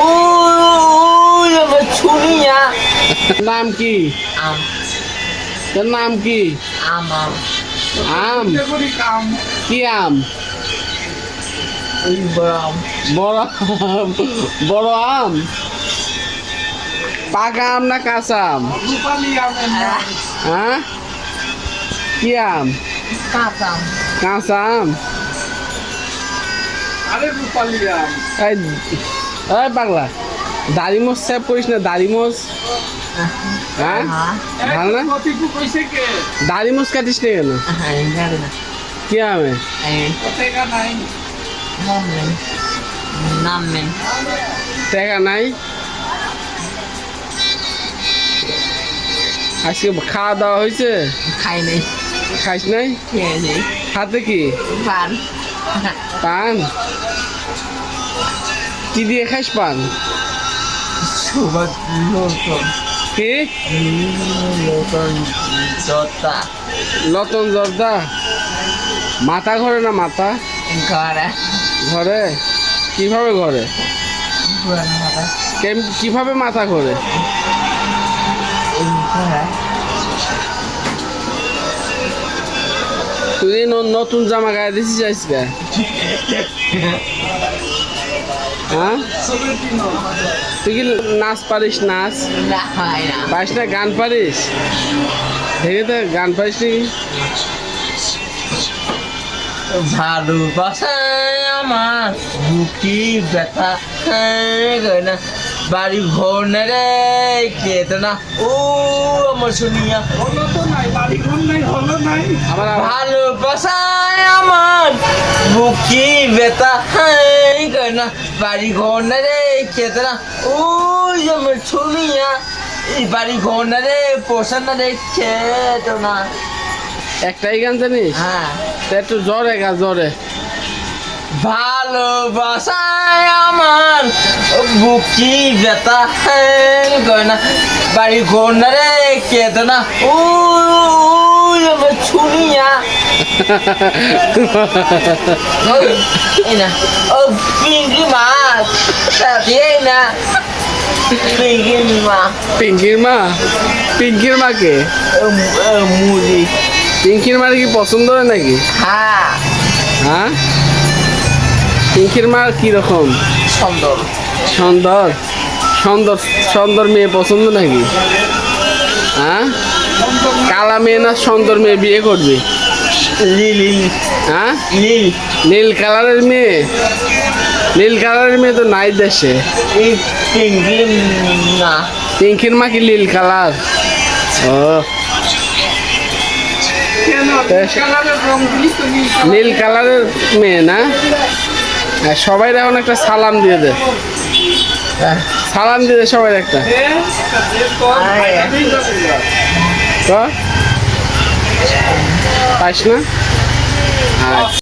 ওই আমার ছুরিয়া নাম কি আম তোর নাম কি আম আম আম কি আম ওই বড় আম বড় আম বড় আম পাকা আম না কাঁচা আম হ্যাঁ কি আম কাঁচা আম কাঁচা আম এই পাগলা দাড়ি মোজ সেভ করিস না দাড়ি মোজ। হ্যাঁ? ভালো না? দাড়ি মোজ কাটিস না কেন? কি নেই টাকা নাই? আজকে খাওয়া দাওয়া হয়েছে? খাই নেই? খাইস নাই। হাতে কি? পান। পান? কি দিয়ে খাইস পান? কি? লতন জর্দা? মাথা ঘরে না মাথা? ঘরে। ঘরে? কীভাবে ঘরে? কীভাবে মাথা ঘরে? তুই নতুন জামা গায়ে দিছিস আজকে? হ্যাঁ? তুই কি নাচ পারিস নাচ? না না পারিস না গান পারিস? দেখে তো গান পারিস নাকি? ভালোবাসায় আমার বুকি ব্যথা না। বাড়ি ঘর না রে কেতনা ও আমার শুনিয়া আমার আবার- ভালোবাসায় আমার ব্যথা করে না বাড়ি ঘর না রে কেতনা ও আমার শুনিয়া এই বাড়ি ঘর না রে পোষণ না রে কেতনা একটাই গান জানিস? হ্যাঁ। তা একটু জ্বরে গা জ্বরে ভালোবাসায় আমার বুকি ব্যথা করে না বাড়ি ঘর না রে কেতনা ও আমার ছুনিয়া ওই, মা, পিঙ্কির মাকে? মুড়ি পিঙ্কির মার কি পছন্দ হয় নাকি? হ্যাঁ? পিঙ্কির মা কীরকম সুন্দর সুন্দর। সুন্দর সুন্দর মেয়ে পছন্দ নাকি? হ্যাঁ? কালা মেয়ে না সুন্দর মেয়ে বিয়ে করবি? হ্যাঁ? নীল। নীল কালারের মেয়ে? নীল কালারের মেয়ে তো নাই দেশে। পিঙ্কির মা কি নীল কালার? ও। নীল কালারের মেয়ে না? হ্যাঁ, সবাই এখন একটা সালাম দিয়ে দে। সালাম দিয়ে দে সবাই একটা। তো পাইস না আচ্ছা